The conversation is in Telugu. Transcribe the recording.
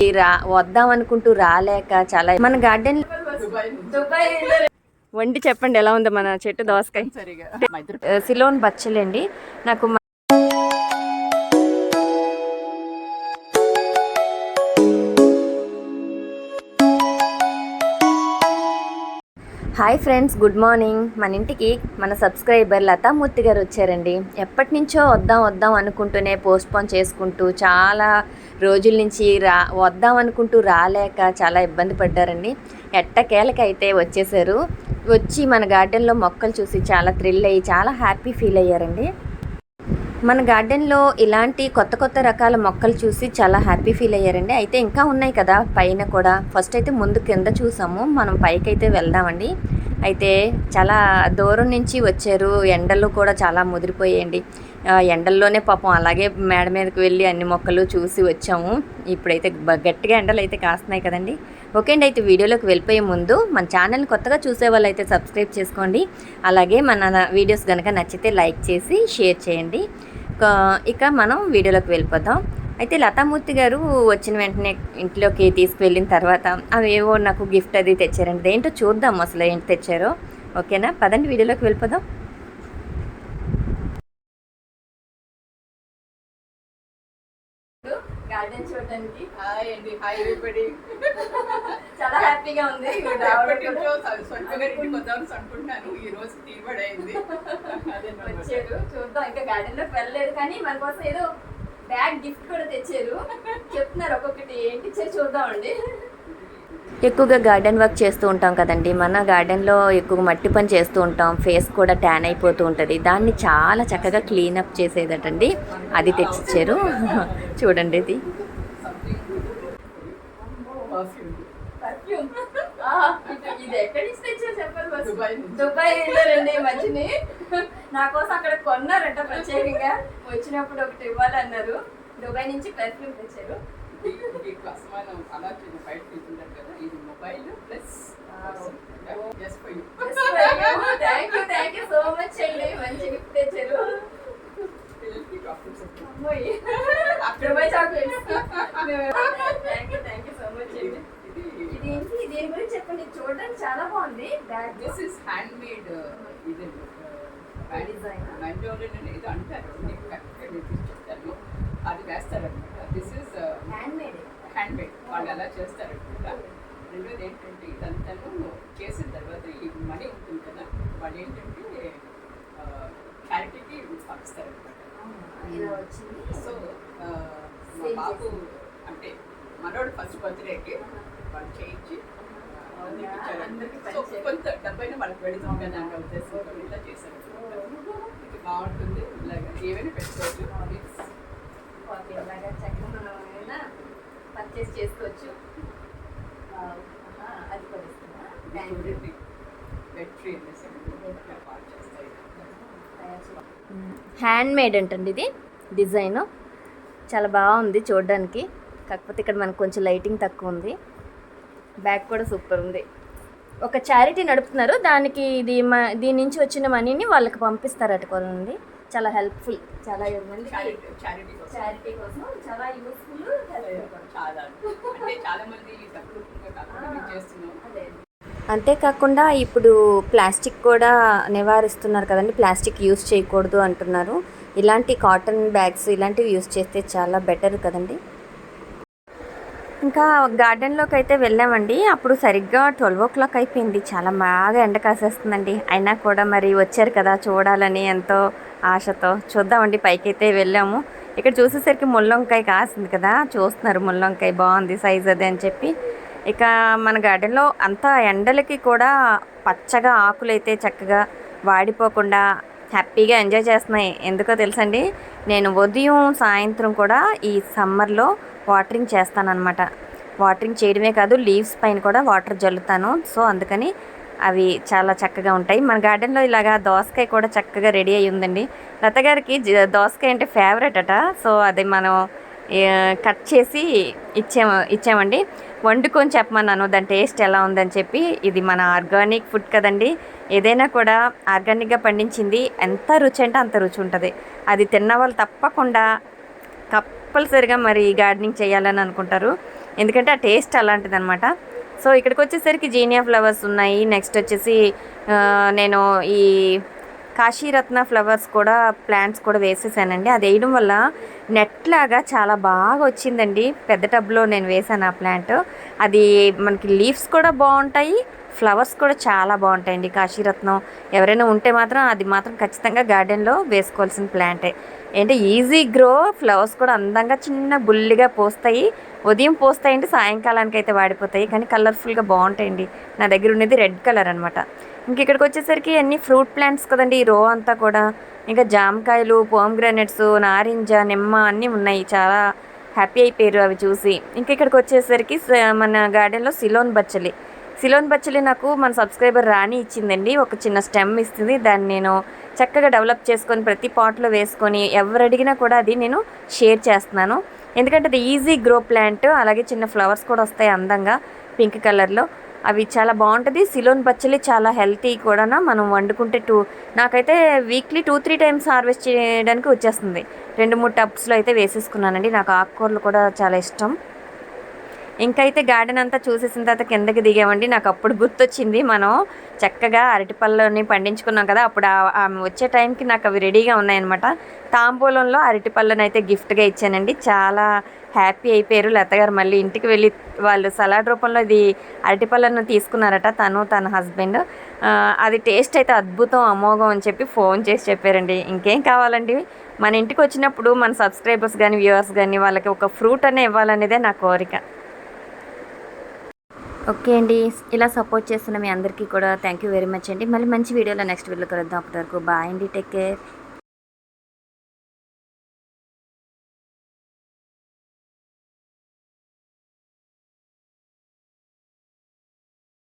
రా వద్దాం అనుకుంటూ రాలేక చాలా మన గార్డెన్ వండి చెప్పండి ఎలా ఉందో మన చెట్టు దోసకాయ? సిలోన్ బచ్చలండి. నాకు హాయ్ ఫ్రెండ్స్ గుడ్ మార్నింగ్. మన ఇంటికి మన సబ్స్క్రైబర్ లతామూర్తి గారు వచ్చారండి. ఎప్పటి నుంచో వద్దాం వద్దాం అనుకుంటూనే పోస్ట్పోన్ చేసుకుంటూ చాలా రోజుల నుంచి రా వద్దాం అనుకుంటూ రాలేక చాలా ఇబ్బంది పడ్డారండి. ఎట్టకేలకైతే వచ్చేసారు. వచ్చి మన గార్డెన్లో మొక్కలు చూసి చాలా థ్రిల్ అయ్యి చాలా హ్యాపీ ఫీల్ అయ్యారండి. మన గార్డెన్లో ఇలాంటి కొత్త కొత్త రకాల మొక్కలు చూసి చాలా హ్యాపీ ఫీల్ అయ్యారండి. అయితే ఇంకా ఉన్నాయి కదా పైన కూడా. ఫస్ట్ అయితే ముందు కింద చూసాము. మనం పైకి అయితే వెళ్దామండి. అయితే చాలా దూరం నుంచి వచ్చారు. ఎండలు కూడా చాలా ముదిరిపోయాయండి. ఎండల్లోనే పాపం అలాగే మేడ మీదకి వెళ్ళి అన్ని మొక్కలు చూసి వచ్చాము. ఇప్పుడైతే గట్టిగా ఎండలు అయితే కాస్తున్నాయి కదండి. ఓకే అండి అయితే వీడియోలోకి వెళ్ళిపోయే ముందు మన ఛానల్ కొత్తగా చూసే వాళ్ళు అయితే సబ్స్క్రైబ్ చేసుకోండి. అలాగే మన వీడియోస్ కనుక నచ్చితే లైక్ చేసి షేర్ చేయండి. ఇక- ఇక మనం వీడియోలోకి వెళ్ళిపోదాం. అయితే లతామూర్తి గారు వచ్చిన వెంటనే ఇంట్లోకి తీసుకువెళ్ళిన తర్వాత అవేవో నాకు గిఫ్ట్ అది తెచ్చారండి. దేంటో చూద్దాం అసలు ఏంటి తెచ్చారో. ఓకేనా? పదండి వీడియోలోకి వెళ్ళిపోదాం. గార్డెన్ చూడడానికి. హాయ్ అండి. Hi everybody. చాలా హ్యాపీగా ఉంది. వద్దామని అనుకుంటున్నాను. ఈ రోజు తీరుబడి అయింది. అదే వచ్చారు. చూద్దాం. ఇంకా గార్డెన్లోకి వెళ్ళలేదు. కానీ మన కోసం ఏదో బ్యాగ్ గిఫ్ట్ కూడా తెచ్చారు. చెప్తున్నారు ఒక్కొక్కటి. ఏంటి ఇచ్చారు చూద్దామండి. ఎక్కువగా గార్డెన్ వర్క్ చేస్తూ ఉంటాం కదండి. మన గార్డెన్లో ఎక్కువ మట్టి పని చేస్తూ ఉంటాం. ఫేస్ కూడా ట్యాన్ అయిపోతూ ఉంటుంది. దాన్ని చాలా చక్కగా క్లీనప్ చేసేదటండి. అది తెచ్చిచ్చారు. చూడండి ఇది. ఇది ఎక్కడి నుంచి తెచ్చారు చెప్పండి దుబాయ్ వెళ్ళారండి మధ్యని. నా కోసం అక్కడ కొన్నారంట ప్రత్యేకంగా. వచ్చినప్పుడు ఒకటి ఇవ్వాలన్నారు. దుబాయ్ నుంచి పర్ఫ్యూమ్ తెచ్చారు. ఇది అసమానం అలా చిన్న బయట తీసుకుంటారు కదా ఇది mobile plus just for you thank you thank you so much అండి. మంచి గిఫ్ట్ తెచ్చారు. Chocolates thank you thank you so much అండి. ఇది ఇది ఏంటి దీని గురించి చెప్పండి. చూడడానికి చాలా బాగుంది. Bag this is handmade ఇది. నంజోలి ఇది అంటారు. కరెక్ట్గా నేను చెప్తాను అది వేస్తారనమాట this is handmade handmade వాళ్ళు ఎలా చేస్తారనమాట రెండోది ఏంటంటే ఇదంతాను చేసిన తర్వాత ఈ మనీ ఉంటుంది కదా వాళ్ళు ఏంటంటే చారిటీకి పంపిస్తారనమాట ఇలా వచ్చింది. సో మా బాబు అంటే మనోడు ఫస్ట్ బర్త్డేకి వాళ్ళు చేయించి సో. కొంత డబ్బైనా వాళ్ళకి కదా ఇలా చేశారు. ఇది బాగుంటుంది. ఇలాగా ఏమైనా పెట్టుకోవచ్చు. It's కాఫీ లాగా చక్కగా మనం ఏమైనా పర్చేస్ చేసుకోవచ్చు. అది హ్యాండ్ మేడ్ అంటండి ఇది. డిజైన్ చాలా బాగుంది చూడడానికి. కాకపోతే ఇక్కడ మనకు కొంచెం లైటింగ్ తక్కువ ఉంది. బ్యాగ్ కూడా సూపర్ ఉంది. ఒక చారిటీ నడుపుతున్నారు. దానికి ఇది మ- దీని నుంచి వచ్చిన మనీని వాళ్ళకి పంపిస్తారట కొనండి చాలా హెల్ప్ఫుల్ చాలా మంది చారిటీ కోసం. చారిటీ కోసం చాలా యూస్ఫుల్ అంతేకాకుండా ఇప్పుడు ప్లాస్టిక్ కూడా నివారిస్తున్నారు కదండి. ప్లాస్టిక్ యూస్ చేయకూడదు అంటున్నారు. ఇలాంటి కాటన్ బ్యాగ్స్ ఇలాంటివి యూస్ చేస్తే చాలా బెటర్ కదండి. ఇంకా గార్డెన్లోకి అయితే వెళ్ళామండి. అప్పుడు సరిగ్గా ట్వెల్వ్ ఓ క్లాక్ అయిపోయింది. చాలా బాగా ఎండ కాసేస్తుందండి. అయినా కూడా మరి వచ్చారు కదా చూడాలని ఎంతో ఆశతో. చూద్దామండి పైకి అయితే వెళ్ళాము. ఇక్కడ చూసేసరికి ముల్లంకాయ కాసింది కదా. చూస్తున్నారు ముల్లంకాయ బాగుంది సైజ్ అది అని చెప్పి. ఇక మన గార్డెన్లో అంత ఎండలకి కూడా పచ్చగా ఆకులు అయితే చక్కగా వాడిపోకుండా హ్యాపీగా ఎంజాయ్ చేస్తున్నాయి. ఎందుకో తెలుసండి? నేను ఉదయం సాయంత్రం కూడా ఈ సమ్మర్లో వాటరింగ్ చేస్తానన్నమాట. వాటరింగ్ చేయడమే కాదు లీవ్స్ పైన కూడా వాటర్ జల్లుతాను. సో అందుకని అవి చాలా చక్కగా ఉంటాయి. మన గార్డెన్లో ఇలాగా దోసకాయ కూడా చక్కగా రెడీ అయి ఉందండి. లత గారికి దోసకాయ అంటే ఫేవరెట్ అట. సో అది మనం కట్ చేసి ఇచ్చాము ఇచ్చామండి. వండుకొని చెప్పమన్నాను దాని టేస్ట్ ఎలా ఉందని చెప్పి. ఇది మన ఆర్గానిక్ ఫుడ్ కదండి. ఏదైనా కూడా ఆర్గానిక్గా పండించింది ఎంత రుచి అంటే అంత రుచి ఉంటుంది. అది తిన్న వాళ్ళు తప్పకుండా కప్పల్సరిగా మరి గార్డెనింగ్ చేయాలని అనుకుంటారు. ఎందుకంటే ఆ టేస్ట్ అలాంటిది అనమాట సో ఇక్కడికి వచ్చేసరికి జీనియా ఫ్లవర్స్ ఉన్నాయి. నెక్స్ట్ వచ్చేసి నేను ఈ కాశీరత్న ఫ్లవర్స్ కూడా ప్లాంట్స్ కూడా వేసేసానండి. అది వేయడం వల్ల నెట్ లాగా చాలా బాగా వచ్చిందండి. పెద్ద టబ్లో నేను వేసాను ఆ ప్లాంట్. అది మనకి లీవ్స్ కూడా బాగుంటాయి ఫ్లవర్స్ కూడా చాలా బాగుంటాయండి కాశీరత్నం. ఎవరైనా ఉంటే మాత్రం అది మాత్రం ఖచ్చితంగా గార్డెన్లో వేసుకోవాల్సిన ప్లాంటే. ఏంటి ఈజీ గ్రో ఫ్లవర్స్ కూడా అందంగా చిన్న బుల్లిగా పోస్తాయి. ఉదయం పోస్తాయంటే సాయంకాలానికి అయితే వాడిపోతాయి. కానీ కలర్ఫుల్గా బాగుంటాయండి. నా దగ్గర ఉన్నది రెడ్ కలర్ అనమాట ఇంక ఇక్కడికి వచ్చేసరికి అన్ని ఫ్రూట్ ప్లాంట్స్ కదండి ఈ రో అంతా కూడా. ఇంకా జామకాయలు పోమ్ గ్రానైట్స్ నారింజ నిమ్మ అన్నీ ఉన్నాయి. చాలా హ్యాపీ అయిపోయారు అవి చూసి. ఇంకా ఇక్కడికి వచ్చేసరికి మన గార్డెన్లో సిలోన్ బచ్చలి. సిలోన్ బచ్చలి నాకు మన సబ్స్క్రైబర్ రాణి ఇచ్చిందండి. ఒక చిన్న స్టెమ్ ఇస్తుంది. దాన్ని నేను చక్కగా డెవలప్ చేసుకొని ప్రతి పాట్లో వేసుకొని ఎవరు అడిగినా కూడా అది నేను షేర్ చేస్తున్నాను. ఎందుకంటే అది ఈజీ గ్రో ప్లాంట్ అలాగే చిన్న ఫ్లవర్స్ కూడా వస్తాయి అందంగా పింక్ కలర్లో. అవి చాలా బాగుంటుంది. సిలోన్ బచ్చలి చాలా హెల్తీ కూడా మనం వండుకుంటే టూ నాకైతే weekly two three times harvest చేయడానికి వచ్చేస్తుంది. రెండు మూడు టబ్స్లో అయితే వేసేసుకున్నానండి. నాకు ఆకుకూరలు కూడా చాలా ఇష్టం. ఇంకైతే గార్డెన్ అంతా చూసేసిన తర్వాత కిందకి దిగామండి. నాకు అప్పుడు గుర్తొచ్చింది. మనం చక్కగా అరటిపళ్ళని పండించుకున్నాం కదా అప్పుడు ఆమె వచ్చే టైంకి నాకు అవి రెడీగా ఉన్నాయన్నమాట. తాంబూలంలో అరటిపళ్ళని అయితే గిఫ్ట్గా ఇచ్చానండి. చాలా హ్యాపీ అయిపోయారు. లతగారు మళ్ళీ ఇంటికి వెళ్ళి వాళ్ళు సలాడ్ రూపంలో ఇది అరటిపళ్ళను తీసుకున్నారట తను తన హస్బెండ్. అది టేస్ట్ అయితే అద్భుతం అమోఘం అని చెప్పి ఫోన్ చేసి చెప్పారండి. ఇంకేం కావాలండి? మన ఇంటికి వచ్చినప్పుడు మన సబ్స్క్రైబర్స్ కానీ వ్యూవర్స్ కానీ వాళ్ళకి ఒక ఫ్రూట్ అనే ఇవ్వాలనేదే నా కోరిక. ఓకే అండి. ఇలా సపోర్ట్ చేస్తున్న మీ అందరికీ కూడా థ్యాంక్ యూ వెరీ మచ్ అండి. మళ్ళీ మంచి వీడియోలో నెక్స్ట్ వీడియోలో కలుద్దాం. అప్పటి వరకు బాయ్ అండి. Take care.